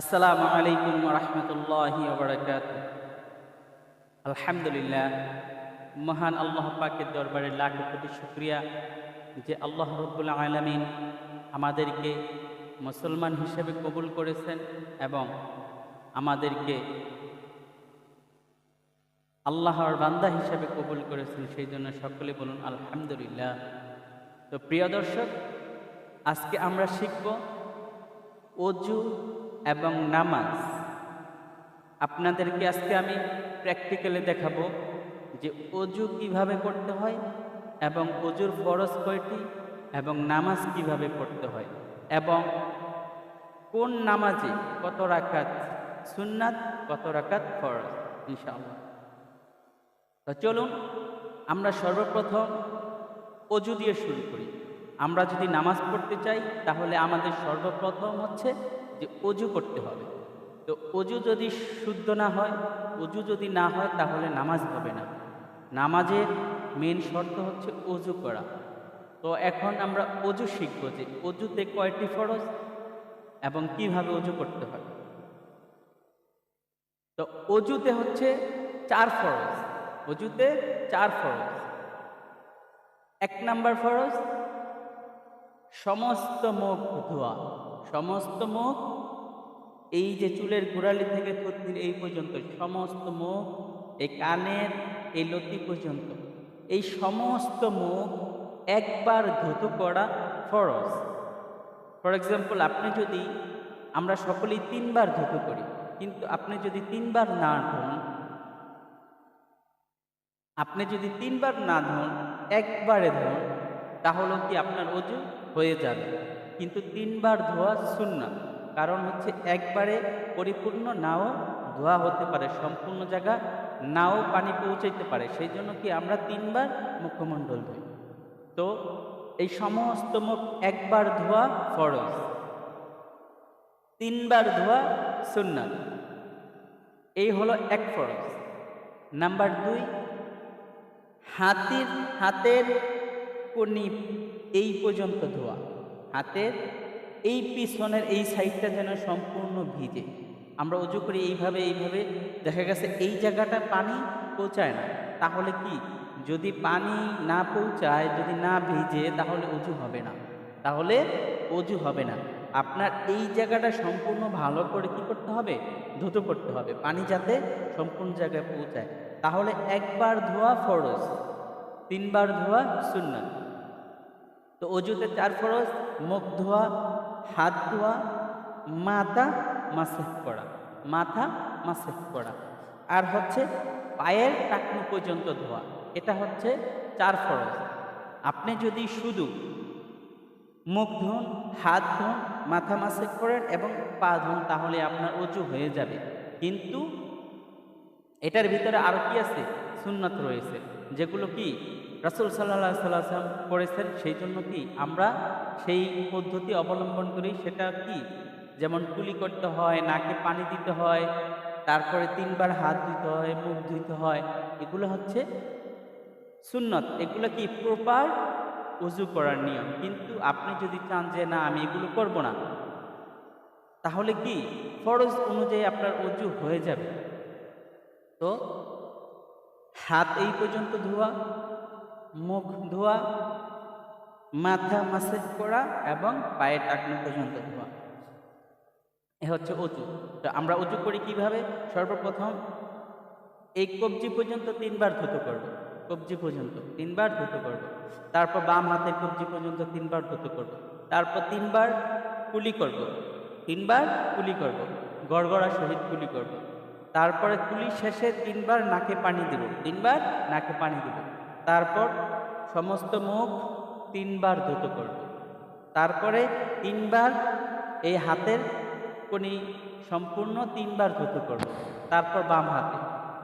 আসসালামু আলাইকুম রহমতুল্লাহি আলহামদুলিল্লাহ, মহান আল্লাহ পাকের দরবারে লাখ কোটি শুক্রিয়া যে আল্লাহ রব্বুল আলমিন আমাদেরকে মুসলমান হিসেবে কবুল করেছেন এবং আমাদেরকে আল্লাহর বান্দা হিসেবে কবুল করেছেন, সেই জন্য সকলে বলুন আলহামদুলিল্লাহ। তো প্রিয় দর্শক, আজকে আমরা শিখব অজু এবং নামাজ। আপনাদেরকে আজকে আমি প্র্যাকটিক্যালি দেখাবো যে অজু কীভাবে করতে হয় এবং অজুর ফরজ কয়টি এবং নামাজ কীভাবে পড়তে হয় এবং কোন নামাজে কত রাকাত সুন্নাত, কত রাকাত ফরজ, ইনশাআল্লাহ। তো চলুন, আমরা সর্বপ্রথম অজু দিয়ে শুরু করি। আমরা যদি নামাজ পড়তে চাই, তাহলে আমাদের সর্বপ্রথম হচ্ছে যে অজু করতে হবে। তো অজু যদি শুদ্ধ না হয়, অজু যদি না হয় তাহলে নামাজ হবে না। নামাজের মেন শর্ত হচ্ছে অজু করা। তো এখন আমরা অজু শিখব যে অজুতে কয়টি ফরজ এবং কীভাবে অজু করতে হয়। তো অজুতে হচ্ছে চার ফরজ। অজুতে চার ফরজ। এক নাম্বার ফরজ, সমস্ত মুখ ধোয়া। সমস্ত মুখ, এই যে চুলের গোড়ালি থেকে থুতনির এই পর্যন্ত, সমস্ত মুখ, এই কানের, এই লতি পর্যন্ত, এই সমস্ত মুখ একবার ধুত করা ফরজ। ফর এক্সাম্পল আপনি যদি, আমরা সকলেই তিনবার ধুত করি, কিন্তু আপনি যদি তিনবার না ধুন, আপনি যদি তিনবার না ধুন, একবারে ধুন তাহলে কি আপনার অজু হয়ে যাবে। কিন্তু তিনবার ধোয়া শূন্য কারণ হচ্ছে একবারে পরিপূর্ণ নাও ধোয়া হতে পারে, সম্পূর্ণ জায়গা নাও পানি পৌঁছাইতে পারে। সেই জন্য কি আমরা তিনবার মুখমণ্ডল ধুই। তো এই সমস্ত মুখ একবার ধোয়া ফরজ। তিনবার ধোয়া সুন্নাত এই হলো এক ফরজ। নাম্বার দুই, হাতির, হাতের কনি এই পর্যন্ত ধোয়া। হাতের এই পিছনের এই সাইডটা যেন সম্পূর্ণ ভিজে। আমরা উজু করি এইভাবে এইভাবে দেখা গেছে এই জায়গাটা পানি পৌঁছায় না। তাহলে কি? যদি পানি না পৌঁছায়, যদি না ভিজে, তাহলে উজু হবে না। তাহলে অজু হবে না। আপনার এই জায়গাটা সম্পূর্ণ ভালো করে কি করতে হবে? ধুতো করতে হবে। পানি যাতে সম্পূর্ণ জায়গায় পৌঁছায়। তাহলে একবার ধোয়া ফরজ, তিনবার ধোয়া সুন্নাত। তো অজুতে চার ফরজ, মুখ ধোয়া, হাত ধোয়া, মাথা মাসেফ করা মাথা মাসেফ করা আর হচ্ছে পায়ের টাকনু পর্যন্ত ধোয়া, এটা হচ্ছে চার ফরজ। আপনি যদি শুধু মুখ ধুন, হাত ধুন, মাথা মাসেফ করেন এবং পা ধুন, তাহলে আপনার অজু হয়ে যাবে। কিন্তু এটার ভিতরে আরও কি আছে? সুন্নত রয়েছে। যেগুলো কি? রাসুল সাল্লাহ সাল্লাম করেছেন সেই জন্য কি আমরা সেই পদ্ধতি অবলম্বন করি? সেটা কি? যেমন কুলি করতে হয়, নাকে পানি দিতে হয়, তারপরে তিনবার হাত ধুতে হয়, মুখ ধুইতে হয়, এগুলো হচ্ছে সুন্নত। এগুলো কি প্রপার উজু করার নিয়ম? কিন্তু আপনি যদি চান যে না, আমি এগুলো করব না, তাহলে কি? ফরজ অনুযায়ী আপনার অজু হয়ে যাবে। তো হাত এই পর্যন্ত ধোয়া মুখ ধোয়া, মাথা মাসেজ করা এবং পায়ের টাকনো পর্যন্ত ধোয়া। এ হচ্ছে অজু তো আমরা অজু করি কীভাবে? সর্বপ্রথম এই কবজি পর্যন্ত তিনবার ধুতো করব। কবজি পর্যন্ত তিনবার ধুতো করব। তারপর বাম হাতের কবজি পর্যন্ত তিনবার ধুতো করব। তারপর তিনবার কুলি করব। তিনবার কুলি করব। গড়গড়া সহিত কুলি করব। তারপরে কুলি শেষে তিনবার নাকে পানি দেব। তিনবার নাকে পানি দেব। তারপর সমস্ত মুখ তিনবার ধুত করব। তারপরে তিনবার এই হাতের কোনি সম্পূর্ণ তিনবার ধুত করব। তারপর বাম হাতে।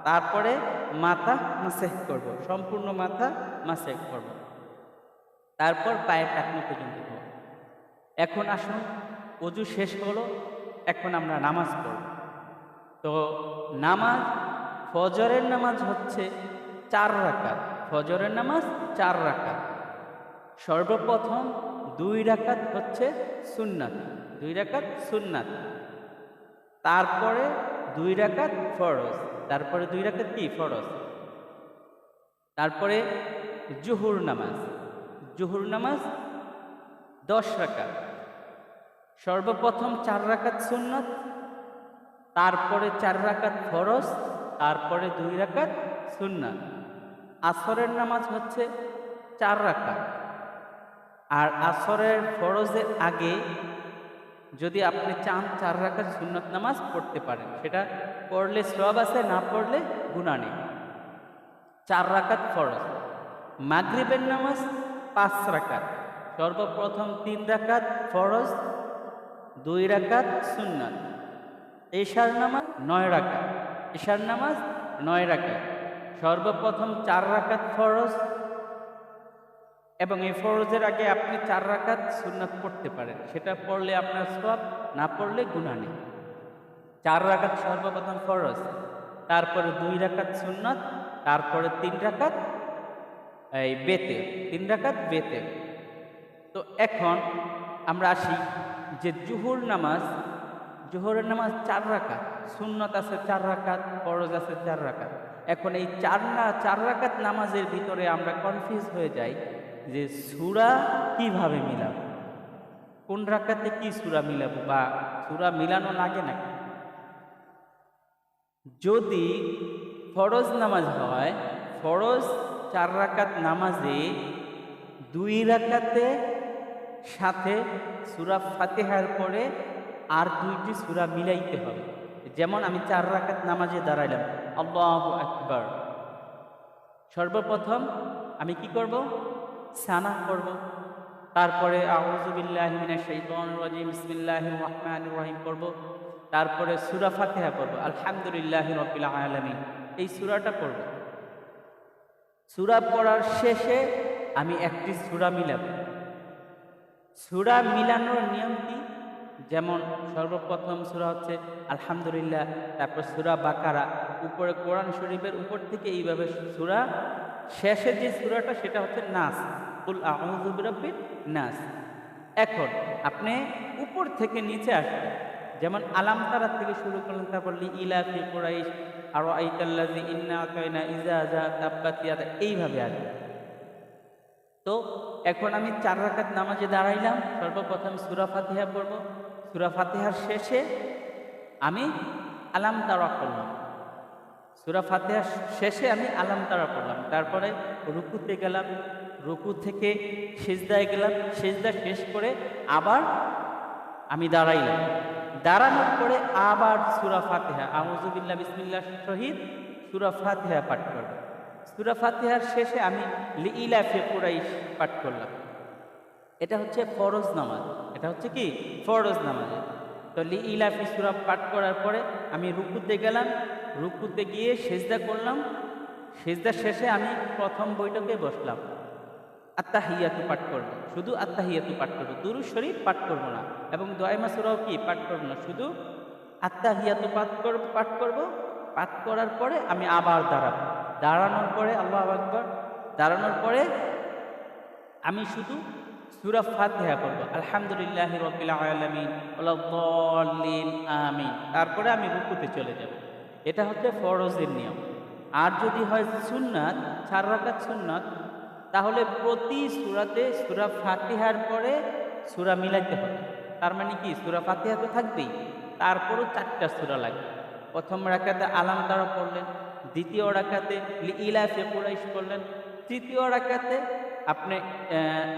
তারপরে মাথা মাসেহ করব। সম্পূর্ণ মাথা মাসেহ করব। তারপর পায়ের টাকনি পর্যন্ত এখন আসুন, অজু শেষ হলো, এখন আমরা নামাজ পড়ব। তো নামাজ, ফজরের নামাজ হচ্ছে চার রাকাত। ফজরের নামাজ চার রাকাত। সর্বপ্রথম দুই রাকাত হচ্ছে সুন্নাত, দুই রাকাত সুন্নাত। তারপরে দুই রাকাত ফরজ, তারপরে দুই রাকাত কি? ফরজ। তারপরে জুহুর নামাজ জুহুর নামাজ দশ রাকাত। সর্বপ্রথম চার রাকাত সুন্নত, তারপরে চার রাকাত ফরজ, তারপরে দুই রাকাত সুন্নাত। আসরের নামাজ হচ্ছে চার রাকাত। আর আসরের ফরজের আগে যদি আপনি চান চার রাকাত সুন্নত নামাজ পড়তে পারেন, সেটা পড়লে সব আছে, না পড়লে গুণা নেই। চার রাকাত ফরজ। মাগরিবের নামাজ পাঁচ রাকাত। সর্বপ্রথম তিন রাকাত ফরজ, দুই রাকাত সুন্নাত। এশার নামাজ নয় রাকাত। এশার নামাজ নয় রাকাত। সর্বপ্রথম চার রাকাত ফরজ এবং এই ফরজের আগে আপনি চার রাকাত সুন্নাত পড়তে পারেন। সেটা পড়লে আপনার সব, না পড়লে গুণা নেই। চার রাকাত সর্বপ্রথম ফরজ, তারপরে দুই রাকাত সুন্নাত, তারপরে তিন রাকাত এই বেতে তিন রাকাত বেতে তো এখন আমরা আসি যে জুহুর নামাজ, জোহরের নামাজ চার রাকাত, সুন্নত আছে চার রাকাত, ফরজ আছে চার রাকাত। এখন এই চার না, চার রাকাত নামাজের ভিতরে আমরা কনফিউজ হয়ে যাই যে সুরা কীভাবে মিলাবো? কোন রাকাতে কি সুরা মিলাবো বা সুরা মিলানো লাগে না যদি ফরজ নামাজ হয়, ফরজ চার রাকাত নামাজে দুই রাকাতে সাথে সুরা ফাতেহার পরে আর দুইটি সুরা মিলাইতে হবে। যেমন আমি চার রাকাত নামাজে দাঁড়াইলাম, আল্লাহ আকবর। সর্বপ্রথম আমি কি করব? সানা করব। তারপরে রহমান রহিম করব। তারপরে সুরা ফাতেহা পড়ব, আলহামদুলিল্লাহ রবিল আলমিন। এই সুরাটা পড়ব। সুরা পড়ার শেষে আমি একটি সুরা মিলাব। সুরা মিলানোর নিয়ম কি? যেমন সর্বপ্রথম সুরা হচ্ছে আলহামদুলিল্লাহ, তারপর সুরা বাকারা। উপরে কোরআন শরীফের উপর থেকে এইভাবে সুরা শেষে যে সুরাটা, সেটা হচ্ছে নাস। উল আহমদুবির নাস। এখন আপনি উপর থেকে নিচে আসবেন। যেমন আলাম তারা থেকে শুরু করলেন, তারপর ইলাফি কোরাইশ আর আইতাল্লাজি ইন্না ইজাজা এইভাবে আসবে তো এখন আমি চার রাকাত নামাজে দাঁড়াইলাম, সর্বপ্রথম সুরা ফাতিহা পড়ব। সুরা ফাতেহার শেষে আমি আলাম তারা করলাম সুরা ফাতেহার শেষে আমি আলাম তারা পড়লাম। তারপরে রুকুতে গেলাম, রুকু থেকে সেজদায় গেলাম, সেজদা শেষ করে আবার আমি দাঁড়াইলাম। দাঁড়ানোর পরে আবার সুরা ফাতিহা আহমজুবিল্লা বিসমিল্লা শহীদ সুরা ফাতেহা পাঠ করলাম। সুরা ফাতেহার শেষে আমি ইলাফে কুরাইশ পাঠ করলাম। এটা হচ্ছে ফরজ নামাজ। এটা হচ্ছে কি? ফরজ নামাজ। তো লি ইলাফি পাঠ করার পরে আমি রুকুতে গেলাম, রুকুতে গিয়ে সেজদা করলাম। সেজদা শেষে আমি প্রথম বৈঠকে বসলাম। আত্মাহিয়াতু পাঠ করব। শুধু আত্মাহিয়াতু পাঠ করব দুরু শরীফ পাঠ করব না। এবং দয়মা সুরাও কি? পাঠ করব না। শুধু আত্মাহিয়াতু পাঠ করব পাঠ করব। পাঠ করার পরে আমি আবার দাঁড়াব। দাঁড়ানোর পরে আল্লাহ আকবর। দাঁড়ানোর পরে আমি শুধু সুরা ফাতিহা করব আলহামদুলিল্লাহ রবিল আলমিন আমিন। তারপরে আমি রুকুতে চলে যাব। এটা হচ্ছে ফরজের নিয়ম। আর যদি হয় সুন্নাত, চার রাকাত সুন্নাত, তাহলে প্রতি সুরাতে সুরা ফাতিহার পরে সুরা মিলাইতে হবে। তার মানে কি? সুরা ফাতিহা তো থাকবেই। তারপরও চারটা সুরা লাগবে। প্রথম রাকাতে আলাম তারা পড়লেন, দ্বিতীয় রাকাতে ইলাফে কুরাইশ করলেন তৃতীয় রাকাতে আপনি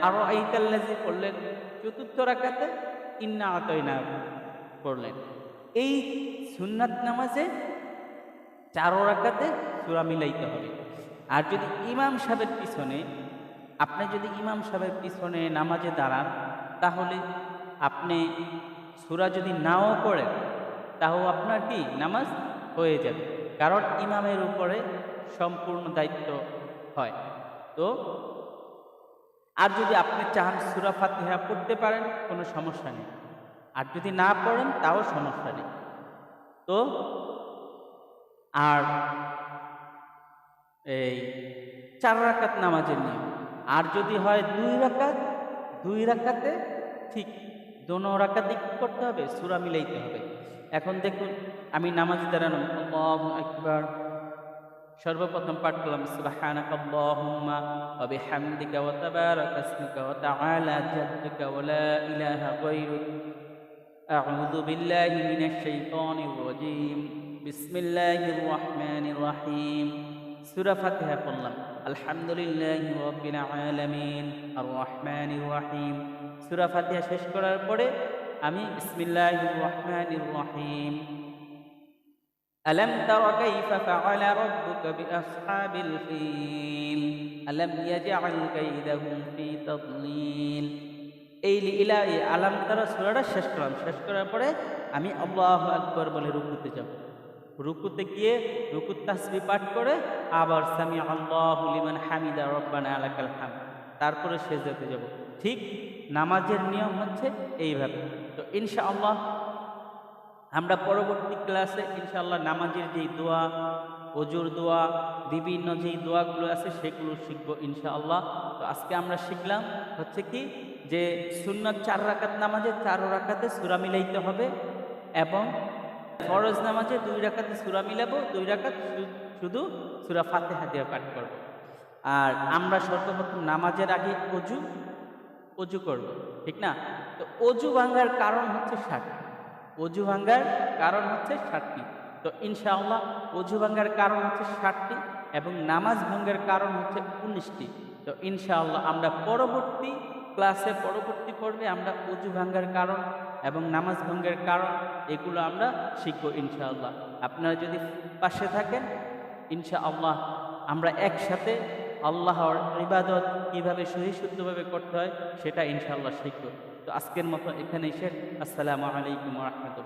আরও আইতাল্লাজি পড়লেন চতুর্থ রাকাতে, ইন্না আতইনা পড়লেন। এই সুন্নাত নামাজে চারো রাকাতে সুরা মিলাইতে হবে। আর যদি ইমাম সাহেবের পিছনে, আপনি যদি ইমাম সাহেবের পিছনে নামাজে দাঁড়ান, তাহলে আপনি সুরা যদি নাও পড়েন তাও আপনার কি? নামাজ হয়ে যাবে। কারণ ইমামের উপরে সম্পূর্ণ দায়িত্ব হয়। তো আর যদি আপনি চান সুরা ফাতিহা পড়তে পারেন, কোনো সমস্যা নেই। আর যদি না পড়েন, তাও সমস্যা নেই। তো, আর এই চার রাকাত নামাজের নিয়ম। আর যদি হয় দুই রাকাত, দুই রাকাতে ঠিক দোনো রাকাতে কি করতে হবে, সুরা মিলাইতে হবে। এখন দেখুন, আমি নামাজ দাঁড়ানো আকবার সর্বপ্রথম পাঠ করলাম সুবহানাক আল্লাহুম্মা ওয়া বিহামদিকা ওয়া তাবারাকা ইসমুকা ওয়া তাআলা জাদ্দুকা ওয়া লা ইলাহা গায়রুক আউযু বিল্লাহি মিনাশ শাইতানির রাজীম বিসমিল্লাহির রহমানির রহিম সূরা ফাতিহা পড়লাম আলহামদুলিল্লাহি রাব্বিল আলামিন আর রহমানির রহিম সূরা ফাতিহা শেষ করার পরে আমি বিসমিল্লাহির রহমানির রহিম ألم تر كيف فعل ربك بأصحاب الفيل ألم يجعل كيدهم في تضليل এই ইলা এই আলাম তারা সুরাটা শেষ করলাম শেষ করার পরে আমি আল্লাহ আকবর বলে রুকুতে যাব রুকুতে গিয়ে রুকুত তাসবি পাঠ করে আবার সামি আল্লাহ লিমান হামিদা রব্বানা আলাকাল হাম তারপরে সেজদাতে যাব ঠিক নামাজের নিয়ম হচ্ছে এইভাবে তো ইনশাআল্লাহ আমরা পরবর্তী ক্লাসে ইনশাল্লাহ নামাজের যেই দোয়া অজুর দোয়া, বিভিন্ন যেই দোয়াগুলো আছে সেগুলো শিখব ইনশাআল্লাহ। তো আজকে আমরা শিখলাম হচ্ছে কি যে সুন্নত চার রাকাত নামাজে চার রাকাতে সুরা মিলাইতে হবে এবং ফরজ নামাজে দুই রাকাতে সুরা মিলাবো, দুই রাকাত শুধু সুরা ফাতেহা দিয়ে পাঠ করব। আর আমরা সর্বপ্রথম নামাজের আগে অজু অজু করব, ঠিক না? তো অজু ভাঙ্গার কারণ হচ্ছে ষাটটি অজু ভাঙ্গার কারণ হচ্ছে ষাটটি তো ইনশাআল্লাহ অজু ভাঙ্গার কারণ হচ্ছে ষাটটি এবং নামাজ ভঙ্গের কারণ হচ্ছে উনিশটি। তো ইনশাআল্লাহ আমরা পরবর্তী ক্লাসে পরবর্তী পর্বে আমরা অজু ভাঙ্গার কারণ এবং নামাজ ভঙ্গের কারণ এগুলো আমরা শিখব ইনশাআল্লাহ। আপনারা যদি পাশে থাকেন, ইনশাআল্লাহ আমরা একসাথে আল্লাহর ইবাদত কীভাবে সহিশুদ্ধভাবে করতে হয় সেটা ইনশাআল্লাহ শিখব। তো আজকের মতো এখানেই শেষ। আসসালামু আলাইকুম রহমতুল্লাহ।